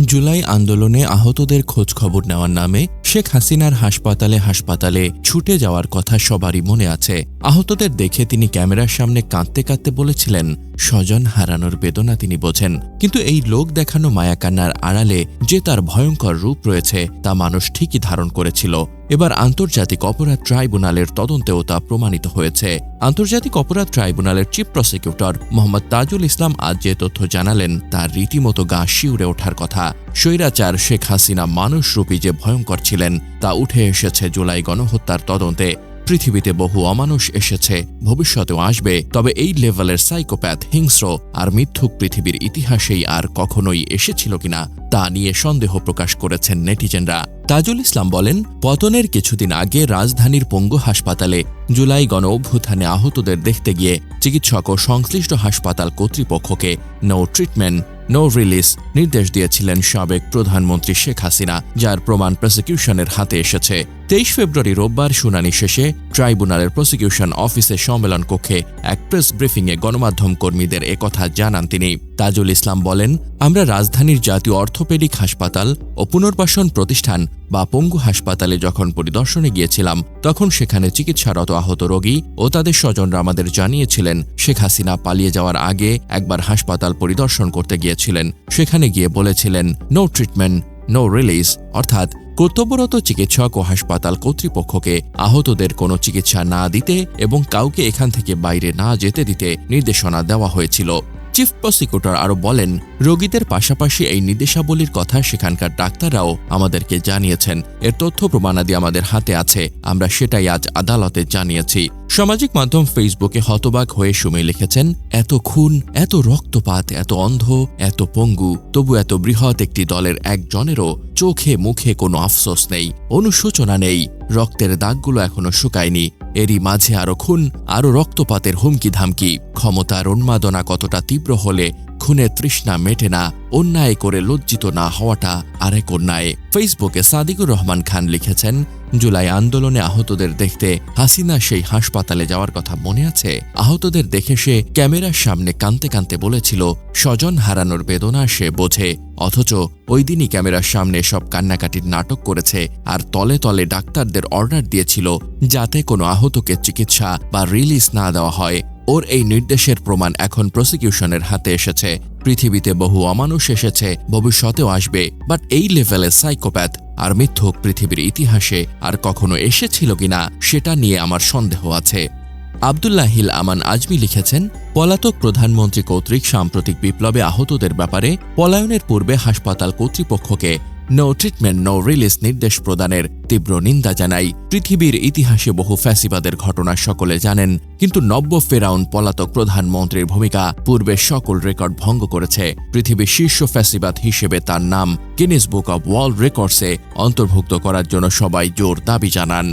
জুলাই আন্দোলনে আহতদের খোঁজ খবর নেওয়ার নামে শেখ হাসিনার হাসপাতালে হাসপাতালে ছুটে যাওয়ার কথা সবারই মনে আছে। আহতদের দেখে তিনি ক্যামেরার সামনে কাঁদতে কাঁদতে বলেছিলেন, স্বজন হারানোর বেদনা তিনি বোঝেন। কিন্তু এই লোক দেখানো মায়াকান্নার আড়ালে যে তার ভয়ঙ্কর রূপ রয়েছে, তা মানুষ ঠিকই ধারণ করেছিল। এবার আন্তর্জাতিক অপরাধ ট্রাইব্যুনালের তদন্তেও তা প্রমাণিত হয়েছে। আন্তর্জাতিক অপরাধ ট্রাইব্যুনালের চিফ প্রসিকিউটর মোহাম্মদ তাজুল ইসলাম আজ যে তথ্য জানালেন তার রীতিমতো গা শিউরে ওঠার কথা। স্বৈরাচার শেখ হাসিনা মানুষরূপী যে ভয়ঙ্কর ছিলেন, তা উঠে এসেছে জুলাই গণহত্যার তদন্তে। পৃথিবীতে বহু অমানুষ এসেছে, ভবিষ্যতেও আসবে, তবে এই লেভেলের সাইকোপ্যাথ, হিংস্র আর মিথ্যুক পৃথিবীর ইতিহাসেই আর কখনোই এসেছিল কিনা, তা নিয়ে সন্দেহ প্রকাশ করেছেন নেটিজেনরা। তাজুল ইসলাম বলেন, পতনের কিছুদিন আগে রাজধানীর পঙ্গু হাসপাতালে জুলাই গণ অভ্যুত্থানে আহতদের দেখতে গিয়ে চিকিৎসক ও সংশ্লিষ্ট হাসপাতাল কর্তৃপক্ষকে নো ট্রিটমেন্ট নো রিলিজ নির্দেশ দিয়েছিলেন সাবেক প্রধানমন্ত্রী শেখ হাসিনা, যার প্রমাণ প্রসিকিউশনের হাতে এসেছে। তেইশ ফেব্রুয়ারি রোববার শুনানি শেষে ট্রাইব্যুনালের প্রসিকিউশন অফিসের সম্মেলন কক্ষে এক প্রেস ব্রিফিংয়ে গণমাধ্যম কর্মীদের একথা জানান তিনি। তাজুল ইসলাম বলেন, আমরা রাজধানীর জাতীয় অর্থোপেডিক হাসপাতাল ও পুনর্বাসন প্রতিষ্ঠান বা পঙ্গু হাসপাতালে যখন পরিদর্শনে গিয়েছিলাম, তখন সেখানে চিকিৎসারত আহত রোগী ও তাদের স্বজনরা আমাদের জানিয়েছিলেন, শেখ হাসিনা পালিয়ে যাওয়ার আগে একবার হাসপাতাল পরিদর্শন করতে গিয়েছিলেন। সেখানে গিয়ে বলেছিলেন নো ট্রিটমেন্ট নো রিলিজ অর্থাৎ কর্তব্যরত চিকিৎসক ও হাসপাতাল কর্তৃপক্ষকে আহতদের কোনো চিকিৎসা না দিতে এবং কাউকে এখান থেকে বাইরে না যেতে দিতে নির্দেশনা দেওয়া হয়েছিল। চিফ প্রসিকিউটর আরও বলেন, রোগীদের পাশাপাশি এই নির্দেশাবলীর কথা সেখানকার ডাক্তাররাও আমাদেরকে জানিয়েছেন। এর তথ্য প্রমাণাদি আমাদের হাতে আছে। আমরা সেটাই আজ আদালতে জানিয়েছি। সামাজিক মাধ্যম ফেসবুকে হতবাক হয়ে সুমে লিখেছেন, এত খুন, এত রক্তপাত, এত অন্ধ, এত পঙ্গু, তবু এত বৃহৎ একটি দলের একজনেরও চোখে মুখে কোনো আফসোস নেই, অনুশোচনা নেই, রক্তের দাগগুলো এখনও শুকায়নি। এরই মাঝে আরও খুন আরও রক্তপাতের হুমকি ধামকি ক্ষমতার উন্মাদনা কতটা তীব্র হলে খুনের তৃষ্ণা মেটে না, অন্যায় করে লজ্জিত না হওয়াটা আরেক অন্যায়। ফেসবুকে সাদিকুর রহমান খান লিখেছেন, জুলাই আন্দোলনে আহতদের দেখতে হাসিনা সেই হাসপাতালে যাওয়ার কথা মনে আছে? আহতদের দেখে সে ক্যামেরার সামনে কানতে কানতে বলেছিল, স্বজন হারানোর বেদনা সে বোঝে, অথচ ওই দিনই ক্যামেরার সামনে সব কান্নাকাটির নাটক করেছে, আর তলে তলে ডাক্তারদের অর্ডার দিয়েছিল, যাতে কোনো আহতকে চিকিৎসা বা রিলিজ না দেওয়া হয়। ওর এই নির্দেশের প্রমাণ এখন প্রসিকিউশনের হাতে এসেছে। পৃথিবীতে বহু অমানুষ এসেছে, ভবিষ্যতেও আসবে বাট এই লেভেলে সাইকোপ্যাথ আর মিথ্যক পৃথিবীর ইতিহাসে আর কখনো এসেছিল কিনা, সেটা নিয়ে আমার সন্দেহ আছে। আবদুল্লাহিল আমান আজমি লিখেছেন, পলাতক প্রধানমন্ত্রী কর্তৃক সাম্প্রতিক বিপ্লবে আহতদের ব্যাপারে পলায়নের পূর্বে হাসপাতাল কর্তৃপক্ষকে নো ট্রিটমেন্ট, নো রিলিজ নির্দেশ প্রদানের তীব্র নিন্দা জানাই। পৃথিবীর ইতিহাসে বহু ফ্যাসিবাদের ঘটনা সকলে জানেন, কিন্তু নব্য ফেরাউন পলাতক প্রধানমন্ত্রীর ভূমিকা পূর্বে সকল রেকর্ড ভঙ্গ করেছে। পৃথিবীর শীর্ষ ফ্যাসিবাদ হিসেবে তার নাম গিনিস বুক অব ওয়ার্ল্ড রেকর্ডসে অন্তর্ভুক্ত করার জন্য সবাই জোর দাবি জানান।